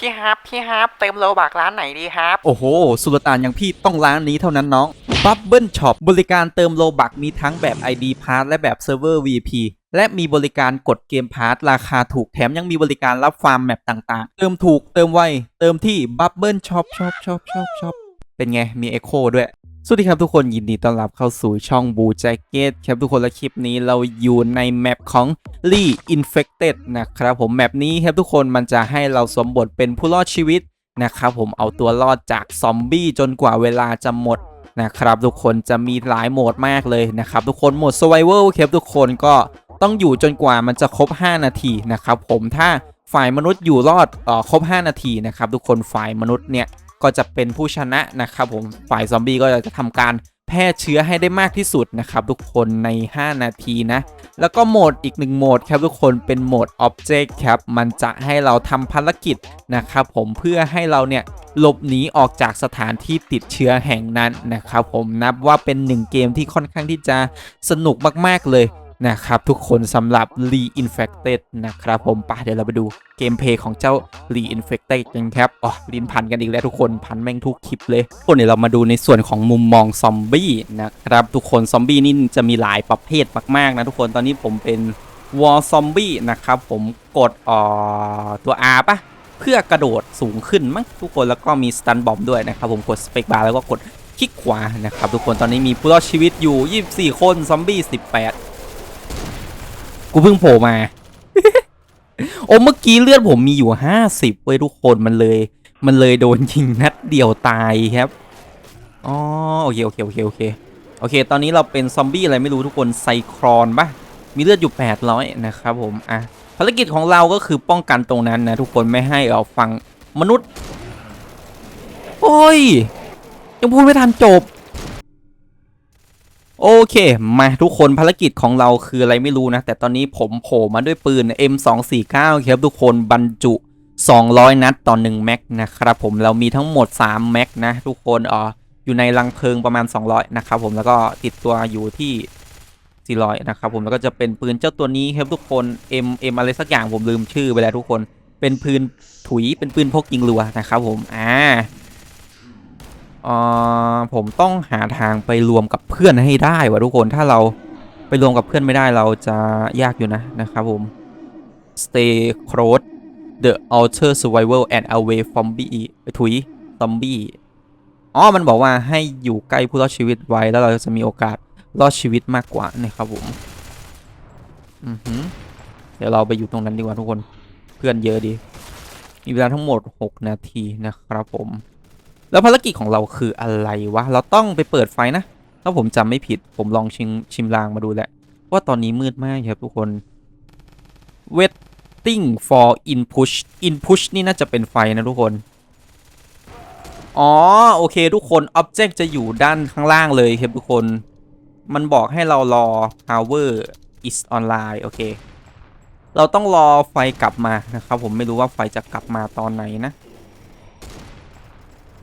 พี่ฮับพี่ฮับเติมโลบักร้านไหนดีครับ โอ้โห สุลต่านอย่างพี่ต้องร้านนี้เท่านั้นน้องบับเบิลช็อปบริการเติมโลบักมีทั้งแบบ ID Pass และแบบเซิร์ฟเวอร์ VP และมีบริการกดเกมพาร์ทราคาถูกแถมยังมีบริการรับฟาร์มแมปต่างๆ เติมถูกเติมไว เติมที่บับเบิลช็อปช็อปช็อปช็อปช็อปเป็นไง มี Echo ด้วย สวัสดีครับทุกคนยินดีต้อนรับเข้าสู่ช่องบูแจ็ c เก็ตครับทุกคนและคลิปนี้เราอยู่ในแมปของ Lee Infected นะครับผมแมปนี้ครับทุกคนมันจะให้เราสวมบทเป็นผู้รอดชีวิตนะครับผมเอาตัวรอดจากซอมบี้จนกว่าเวลาจะหมดนะครับทุกคนจะมีหลายโหมดมากเลยนะครับทุกคนโหมด Survival ครับทุกคนก็ต้องอยู่จนกว่ามันจะครบ 5 นาทีนะครับผมถ้าฝ่ายมนุษย์อยู่รอดเออครบ 5 นาทีนะครับทุกคนฝ่ายมนุษย์เนี่ย ก็จะเป็นผู้ชนะนะครับผมฝ่ายซอมบี้ก็จะทำการแพร่เชื้อให้ได้มากที่สุดนะครับทุกคนใน 5 นาทีนะ แล้วก็โหมดอีกหนึ่งโหมดครับทุกคนเป็นโหมด Object ครับ มันจะให้เราทำภารกิจนะครับผมเพื่อให้เราเนี่ยหลบหนีออกจากสถานที่ติดเชื้อแห่งนั้นนะครับผมนับว่าเป็นหนึ่งเกมที่ค่อนข้างที่จะสนุกมากๆเลย นะครับทุกคนสำหรับ Reinfected นะครับผมไปะเดี๋ยวเราไปดูเกมเพลย์ของเจ้า Reinfected กันครับ อ๋อลินพันกันอีกแล้วทุกคนพันแม่งทุกคลิปเลยคนเดี๋ยวเรามาดูในส่วนของมุมมองซอมบี้นะครับทุกคนซอมบี้นี่จะมีหลายประเภทมากๆนะทุกคนตอนนี้ผมเป็นวอลซอมบี้นะครับผมกดอ่อตัว R ปะเพื่อกระโดดสูงขึ้นมั้งทุกคนแล้วก็มีสตันบอมด้วยนะครับผมกดสเปกบาร์แล้วก็กดคลิกขวานะครับทุกคนตอนนี้มีผู้รอดชีวิตอยู่ 24 คนซอมบี้ 18 กูเพิ่งโผล่มา โอ้เมื่อกี้เลือดผมมีอยู่ห้าสิบเว้ยทุกคนมันเลย มันเลยโดนยิงนัดเดียวตายครับอ๋อโอเคโอเคโอเคโอเคโอเค ตอนนี้เราเป็นซอมบี้อะไรไม่รู้ทุกคนไซครอนปะมีเลือดอยู่ 800 นะครับผม อะ ภารกิจของเราก็คือป้องกันตรงนั้นนะ ทุกคนไม่ให้เราฟังมนุษย์ โอ้ย ยังพูดไม่ทันจบ โอเค มาทุกคนภารกิจของเราคืออะไรไม่รู้นะ แต่ตอนนี้ผมโผล่มาด้วยปืน M249 ครับทุกคนบรรจุ 200 นัดต่อ1แม็กนะครับผมเรามีทั้งหมด 3 แม็กนะ ทุกคนเอออยู่ในรังเพลิงประมาณ 200 นะครับผมแล้วก็ติดตัวอยู่ที่ 400 นะครับผมแล้วก็จะเป็นปืนเจ้าตัวนี้ครับทุกคน M M อะไรสักอย่างผมลืมชื่อไปแล้วทุกคนเป็นปืนถุยเป็นปืนพกยิงรัวนะครับผมอ่า เอ่อผมต้องหาทางไปรวมกับเพื่อนให้ได้วะทุกคนถ้าเราไปรวมกับเพื่อนไม่ได้เราจะยากอยู่นะนะครับผม stay close the alter survival and away from b ถุยซอมบี้อ๋อมันบอกว่าให้อยู่ใกล้ผู้รอดชีวิตไว้แล้วเราจะมีโอกาสรอดชีวิตมากกว่านะครับผมอือหือเดี๋ยวเราไปอยู่ตรงนั้นดีกว่าทุกคนเพื่อนเยอะดี มีเวลาทั้งหมด 6 นาทีนะครับผม แล้วภารกิจของเราคืออะไรวะ เราต้องไปเปิดไฟนะ ถ้าผมจำไม่ผิด ผมลองชิมชิมลางมาดูแหละ ว่าตอนนี้มืดมากครับทุกคน waiting for in push in push นี่น่าจะเป็นไฟนะทุกคน อ๋อ โอเคทุกคน object จะอยู่ด้านข้างล่างเลยครับทุกคน มันบอกให้เรารอ power is online โอเค เราต้องรอไฟกลับมานะครับ ผมไม่รู้ว่าไฟจะกลับมาตอนไหนนะ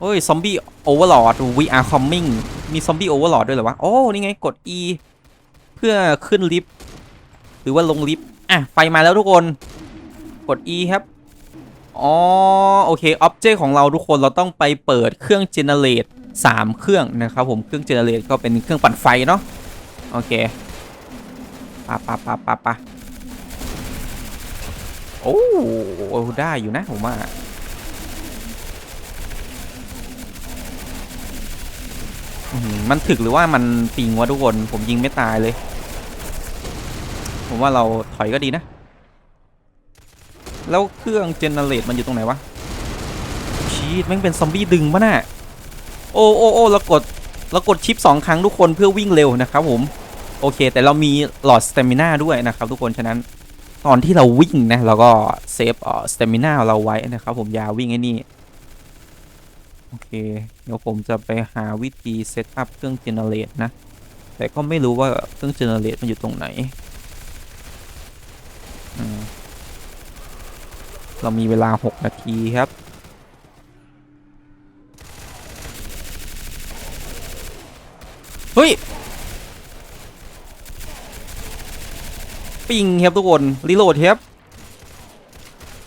เฮ้ยซอมบี้โอเวอร์ลอด we are coming มีซอมบี้โอเวอร์ลอดด้วยเหรอวะ โอ้ นี่ไงกด E เพื่อขึ้นลิฟต์หรือว่าลงลิฟต์อะ ไฟมาแล้วทุกคน กด E ครับ อ๋อ โอเคออบเจกต์ของเราทุกคนเราต้องไปเปิดเครื่องเจเนเรต3เครื่องนะครับผม เครื่องเจเนเรตก็เป็นเครื่องปั่นไฟเนาะ โอเคปะปะปะปะปะโอ้ ได้อยู่นะผมว่า อื้อหือ มันถึกหรือว่ามันปิงวะทุกคน ผมยิงไม่ตายเลย ผมว่าเราถอยก็ดีนะ แล้วเครื่องเจเนเรตมันอยู่ตรงไหนวะ ชีดแม่งเป็นซอมบี้ดึงปะน่ะ โอ้โอ้โอ้เรากดเรากดชิปสองครั้งทุกคนเพื่อวิ่งเร็วนะครับผม โอเค แต่เรามีหลอดสเตมิน่าด้วยนะครับทุกคน ฉะนั้นตอนที่เราวิ่งนะเราก็เซฟเอ่อสเตมิน่าเราไว้นะครับผมยาวิ่งไอ้นี่ โอเค เดี๋ยวผมจะไปหาวิธีเซตอัพเครื่องเจเนเรตนะ แต่ก็ไม่รู้ว่าเครื่องเจเนเรตมันอยู่ตรงไหน เรามีเวลา 6 นาทีครับ เฮ้ย ปิงครับทุกคน รีโหลดครับ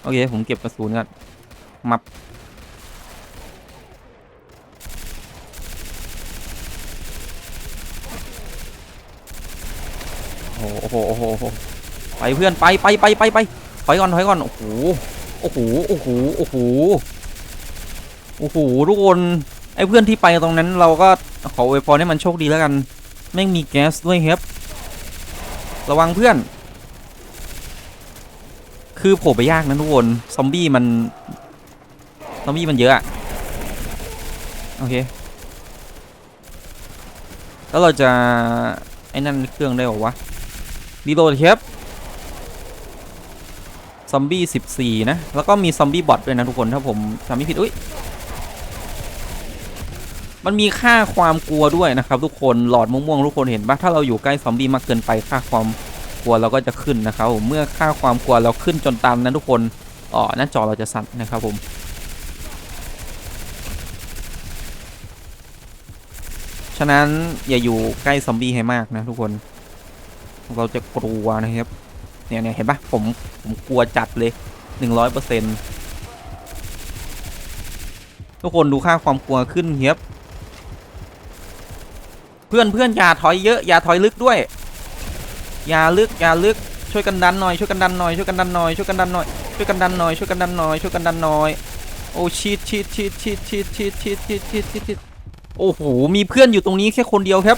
โอเค ผมเก็บกระสุนกันมับ โอ้โหไปเพื่อนไปไปไปไปไปถอยก่อนถอยก่อนโอ้โหโอ้โหโอ้โหโอ้โหโอ้โหทุกคนไอ้เพื่อนที่ไปตรงนั้นเราก็ขออวยพอให้มันโชคดีแล้วกันแม่งมีแก๊สด้วยครับระวังเพื่อน คือโผล่ไปยากนะทุกคนซอมบี้มันซอมบี้มันเยอะอะโอเคแล้วเราจะไอ้นั่นเครื่องได้หรอวะ รีโหลดครัซอมบี้14 นะ แล้วก็มีซอมบี้บอทด้วยนะทุกคน ถ้าผมจำไม่ผิด อุ้ย มันมีค่าความกลัวด้วยนะครับ ทุกคน หลอดม่วงๆทุกคนเห็นปะถ้าเราอยู่ใกล้ซอมบี้มากเกินไปค่าความกลัวเราก็จะขึ้นนะครับผมเมื่อค่าความกลัวเราขึ้นจนตันนะทุกคน อ๋อ หน้าจอเราจะสั่นนะครับผม ฉะนั้นอย่าอยู่ใกล้ซอมบี้ให้มากนะทุกคน เราจะกลัวนะครับเนี่ยเนี่ยเห็นปะผมผมกลัวจัดเลยหนึ่งร้อยเปอร์เซ็นต์ทุกคนดูค่าความกลัวขึ้นเฮียบเพื่อนเพื่อนอย่าถอยเยอะอย่าถอยลึกด้วยอย่าลึกอย่าลึกช่วยกันดันหน่อยช่วยกันดันหน่อยช่วยกันดันหน่อยช่วยกันดันหน่อยช่วยกันดันหน่อยช่วยกันดันหน่อยช่วยกันดันหน่อยโอ้ชีดชีดชีดชีดชีดชีดชีดชีดชีดชีดโอ้โหมีเพื่อนอยู่ตรงนี้แค่คนเดียวครับ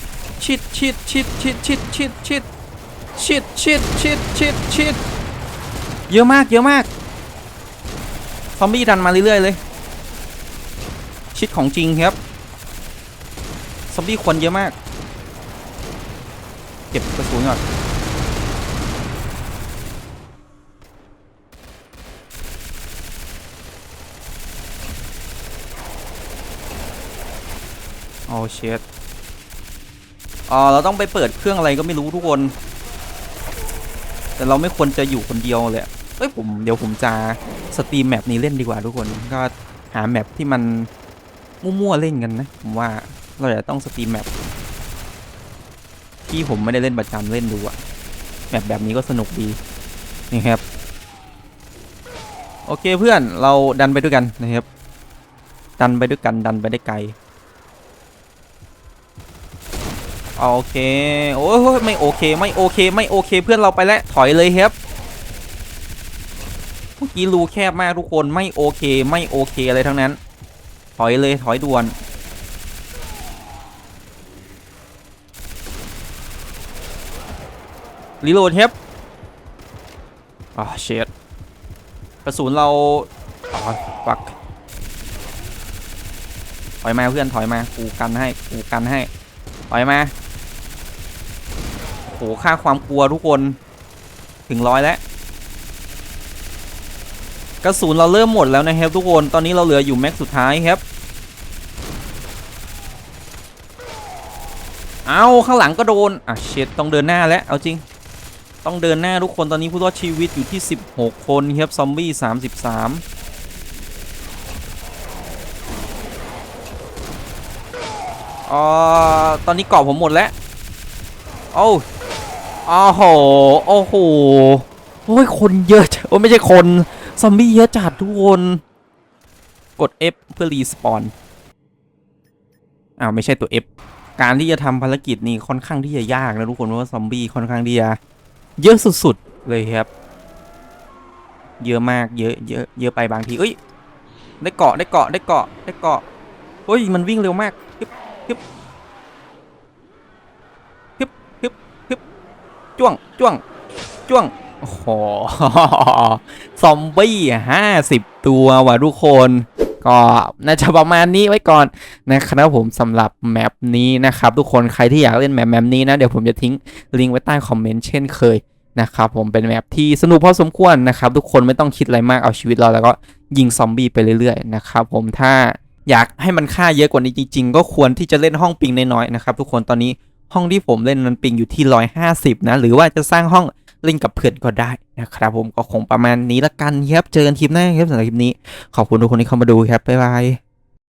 ชิดชิดชิดชิดชิดชิดชิดชิดชิดชิดชิดชิดเยอะมากเยอะมากซอมบี้ดันมาเรื่อยๆเลย ชิดของจริงครับซอมบี้ควนเยอะมาก เก็บกระสุนก่อนโอ้เชิด อ๋อเราต้องไปเปิดเครื่องอะไรก็ไม่รู้ทุกคน แต่เราไม่ควรจะอยู่คนเดียวเลยเอ้ยผมเดี๋ยวผมจะสตรีมแมปนี้เล่นดีกว่าทุกคนก็หาแมปที่มันมั่วๆเล่นกันนะผมว่าเราจะต้องสตรีมแมปที่ผมไม่ได้เล่นประจำเล่นดูอะแมปแบบนี้ก็สนุกดีนี่ครับโอเคเพื่อนเราดันไปด้วยกันนะครับดันไปด้วยกันดันไปได้ไกล โอเคโอ้ยไม่โอเคไม่โอเคไม่โอเคเพื่อนเราไปแล้วถอยเลยครับเมื่อกี้รูแคบมากทุกคนไม่โอเคไม่โอเคอะไรทั้งนั้น ถอยเลยถอยด่วนรีโหลดครับอ่าเชดกระสุนเราอ๋อปักถอยมาเพื่อนถอยมากูกันให้กูกันให้ถอยมา หค่าความกลัวทุกคนถึงร้อยแล้วกระสุนเราเริ่มหมดแล้วนะครับทุกคนตอนนี้เราเหลืออยู่แม็กสุดท้ายครับ เอาข้างหลังก็โดน อะเช็ดต้องเดินหน้าแล้วเอาจริง ต้องเดินหน้าทุกคนตอนนี้ผู้รอดชีวิตอยู่ที่ 16 คนครับซอมบี้33อ๋อตอนนี้เกาะผมหมดแล้ว โอ้ อ้โห โอ้โห โอ้ย คนเยอะโอ้ไม่ใช่คน ซอมบี้เยอะจัดทุกคน กด F เพื่อรีสปอนอ้าวไม่ใช่ตัว F การที่จะทำภารกิจนี่ค่อนข้างที่จะยากนะทุกคนเพราะว่าซอมบี้ค่อนข้างที่จะเยอะสุดๆเลยครับ เยอะมากเยอะเยอะเยอะไปบางทีเอ้ยได้เกาะได้เกาะได้เกาะได้เกาะเฮ้ยมันวิ่งเร็วมาก จ้วงจ้วงจ้วงโอ้โหซอมบี้ห้าสิบตัวว่ะทุกคนก็น่าจะประมาณนี้ไว้ก่อนนะครับผมสำหรับแมปนี้นะครับทุกคนใครที่อยากเล่นแมปแมปนี้นะ เดี๋ยวผมจะทิ้งลิงก์ไว้ใต้คอมเมนต์เช่นเคยนะครับผมเป็นแมปที่สนุกพอสมควรนะครับ ทุกคนไม่ต้องคิดอะไรมากเอาชีวิตเราแล้วก็ยิงซอมบี้ไปเรื่อยๆนะครับผมถ้าอยากให้มันค่าเยอะกว่านี้จริง ๆ ก็ควรที่จะเล่นห้องปิงน้อยๆนะครับทุกคนตอนนี้ ห้องที่ผมเล่นมันปิงอยู่ที่ 150 นะ หรือว่าจะสร้างห้องเล่นกับเพื่อนก็ได้นะครับผมก็คงประมาณนี้ละกันครับ เจอกันคลิปหน้าครับสำหรับคลิปนี้ ขอบคุณทุกคนที่เข้ามาดูครับ บ๊ายบาย